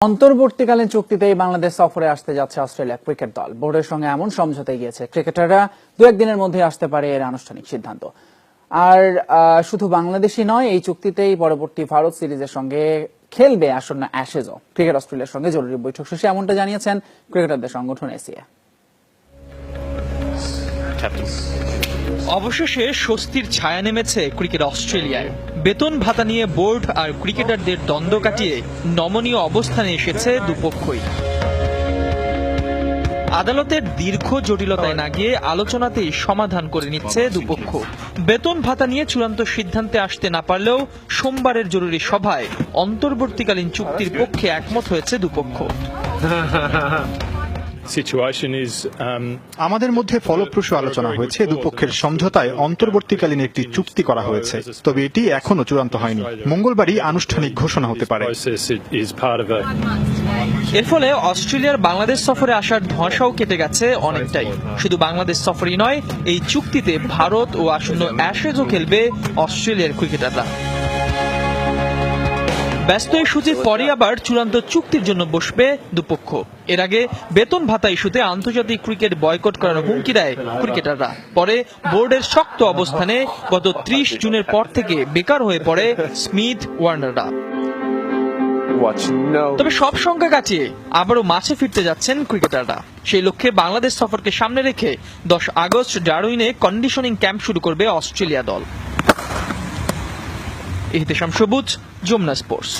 অন্তর্বর্তীকালীন চুক্তিতেই বাংলাদেশ সফরে আসতে যাচ্ছে অস্ট্রেলিয়া ক্রিকেট দল। বোর্ডের সঙ্গে এমন সমঝোতে গিয়েছে ক্রিকেটাররা, দু একদিনের মধ্যে আসতে পারে এর আনুষ্ঠানিক সিদ্ধান্ত। আর শুধু বাংলাদেশই নয়, এই চুক্তিতেই পরবর্তী ভারত সিরিজের সঙ্গে খেলবে আসন্ন অ্যাশেজও ক্রিকেট অস্ট্রেলিয়ার সঙ্গে জরুরি বৈঠক শেষে এমনটা জানিয়েছেন ক্রিকেটারদের সংগঠন এসিয়া অবশেষে স্বস্তির ছায়া নেমেছে ক্রিকেট অস্ট্রেলিয়ায়। বেতন ভাতা নিয়ে বোর্ড আর ক্রিকেটারদের দ্বন্দ্ব কাটিয়ে নমনীয় অবস্থানে এসেছে দুপক্ষই। আদালতের দীর্ঘ জটিলতায় না গিয়ে আলোচনাতেই সমাধান করে নিচ্ছে দুপক্ষ। বেতন ভাতা নিয়ে চূড়ান্ত সিদ্ধান্তে আসতে না পারলেও সোমবারের জরুরি সভায় অন্তর্বর্তীকালীন চুক্তির পক্ষে একমত হয়েছে দুপক্ষ। আমাদের মধ্যে ফলপ্রসূ আলোচনা হয়েছে। দুপক্ষের সমঝোতায় অন্তর্বর্তীকালীন একটি চুক্তি করা হয়েছে তবে এটি এখনও চূড়ান্ত হয়নি। মঙ্গলবারই আনুষ্ঠানিক ঘোষণা হতে পারে। এর ফলে অস্ট্রেলিয়ার বাংলাদেশ সফরে আসার ধোঁয়াশাও কেটে গেছে অনেকটাই। শুধু বাংলাদেশ সফরই নয় এই চুক্তিতে ভারত ও আসন্ন অ্যাশেজও খেলবে অস্ট্রেলিয়ার ক্রিকেটাররা। ব্যস্ত সূচির পরে আবার চূড়ান্ত চুক্তির জন্য বসবে দুপক্ষ। এর আগে বেতন ভাতা ইস্যুতে আন্তর্জাতিক ক্রিকেট বয়কট করার হুমকি দেয় ক্রিকেটাররা। পরে বোর্ডের শক্ত অবস্থানে গত ত্রিশ জুনের পর থেকে বেকার হয়ে পড়ে স্মিথ ওয়ার্নাররা। তবে সব সংখ্যা কাটিয়ে আবারও মাঠে ফিরতে যাচ্ছেন ক্রিকেটাররা। সেই লক্ষ্যে বাংলাদেশ সফরকে সামনে রেখে দশ আগস্ট ডারউইনে কন্ডিশনিং ক্যাম্প শুরু করবে অস্ট্রেলিয়া দল। ইহতেশাম সবুজ জমনা স্পোর্টস।